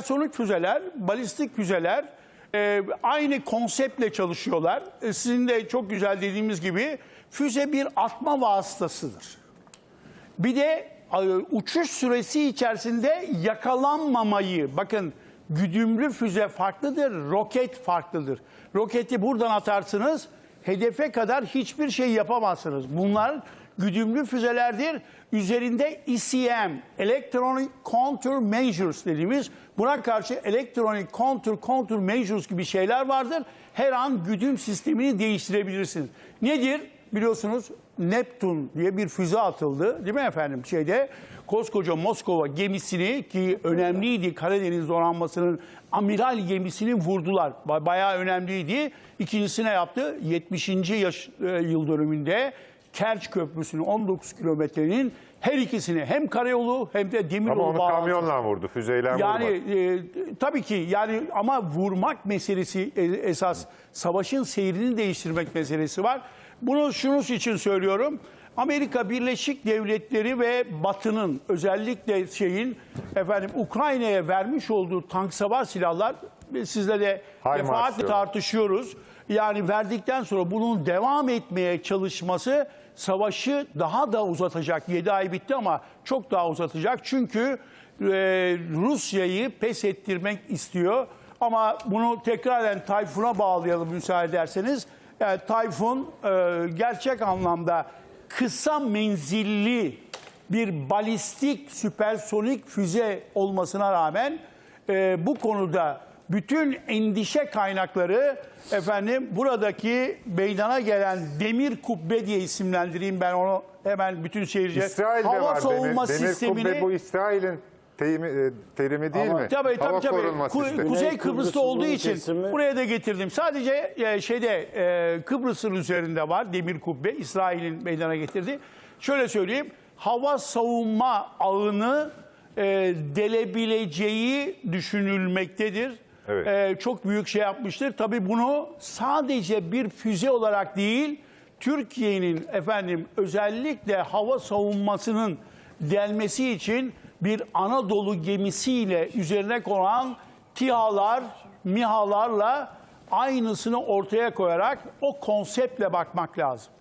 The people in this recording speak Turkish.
Sonik füzeler, balistik füzeler e, aynı konseptle çalışıyorlar. E, sizin de çok güzel dediğimiz gibi füze bir atma vasıtasıdır. Bir de e, uçuş süresi içerisinde yakalanmamayı, bakın güdümlü füze farklıdır, roket farklıdır. Roketi buradan atarsınız, hedefe kadar hiçbir şey yapamazsınız. Bunlar güdümlü füzelerdir. Üzerinde ECM, Electronic Countermeasures dediğimiz buna karşı Electronic Counter Countermeasures gibi şeyler vardır. Her an güdüm sistemini değiştirebilirsiniz. Nedir? Biliyorsunuz Neptun diye bir füze atıldı değil mi efendim şeyde koskoca Moskova gemisini ki önemliydi Karadeniz donanmasının amiral gemisini vurdular. Ba- Bayağı önemliydi. İkincisine yaptı 70. yaş e, yıl dönümünde Kerç Köprüsü'nün 19 kilometrenin her ikisini hem karayolu hem de demiryolu Ama onu kamyonla vurdu, füzeyle yani vurmadı. e, tabii ki yani ama vurmak meselesi e, esas savaşın seyrini değiştirmek meselesi var. Bunu şunun için söylüyorum. Amerika Birleşik Devletleri ve Batı'nın özellikle şeyin efendim Ukrayna'ya vermiş olduğu tank savar silahlar sizle de defaatle tartışıyoruz. Yani verdikten sonra bunun devam etmeye çalışması savaşı daha da uzatacak. 7 ay bitti ama çok daha uzatacak. Çünkü e, Rusya'yı pes ettirmek istiyor. Ama bunu tekraren Tayfun'a bağlayalım müsaade ederseniz. Yani Tayfun e, gerçek anlamda kısa menzilli bir balistik süpersonik füze olmasına rağmen e, bu konuda bütün endişe kaynakları efendim buradaki meydana gelen demir kubbe diye isimlendireyim ben onu hemen bütün seyirciler. İsrail'de Hava var savunma demir, demir sistemini kubbe bu İsrail'in terimi, e, terimi değil Ama- mi? Tabii Hava tabii tabii. korunma Ku- sistemi. Kuzey Kıbrıs'ta Kıbrıs'ın olduğu için kesimi- buraya da getirdim. Sadece e, şeyde e, Kıbrıs'ın üzerinde var demir kubbe. İsrail'in meydana getirdi. Şöyle söyleyeyim. Hava savunma ağını e, delebileceği düşünülmektedir. Evet. E, çok büyük şey yapmıştır. Tabii bunu sadece bir füze olarak değil, Türkiye'nin efendim özellikle hava savunmasının delmesi için bir Anadolu gemisiyle üzerine konan TİHA'lar, MİHA'larla aynısını ortaya koyarak o konseptle bakmak lazım.